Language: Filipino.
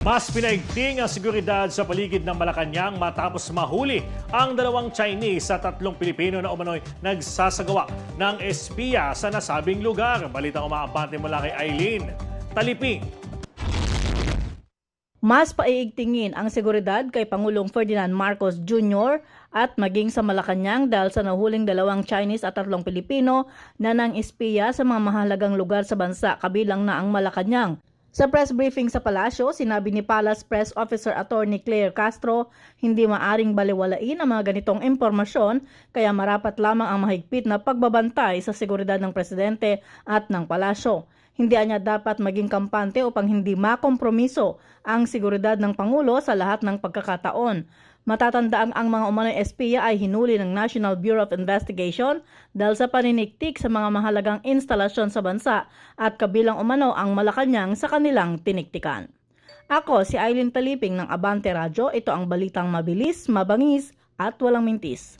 Mas pinaigting ang seguridad sa paligid ng Malacanang matapos mahuli ang dalawang Chinese sa tatlong Pilipino na umano'y nagsasagawa ng espiya sa nasabing lugar. Balitang umaabante mula kay Eileen. Taliping. Mas paiigtingin ang seguridad kay Pangulong Ferdinand Marcos Jr. at maging sa Malacanang dahil sa nahuling dalawang Chinese at tatlong Pilipino na nang espiya sa mga mahalagang lugar sa bansa kabilang na ang Malacanang. Sa press briefing sa palasyo, sinabi ni Palace Press Officer Attorney Claire Castro, hindi maaring baliwalain ang mga ganitong impormasyon kaya marapat lamang ang mahigpit na pagbabantay sa seguridad ng presidente at ng palasyo. Hindi anya dapat maging kampante upang hindi makompromiso ang seguridad ng Pangulo sa lahat ng pagkakataon. Matatandaan ang mga umano'y espiya ay hinuli ng National Bureau of Investigation dahil sa paniniktik sa mga mahalagang instalasyon sa bansa at kabilang umano ang Malacanang sa kanilang tiniktikan. Ako si Eileen Taliping ng Abante Radyo. Ito ang balitang mabilis, mabangis at walang mintis.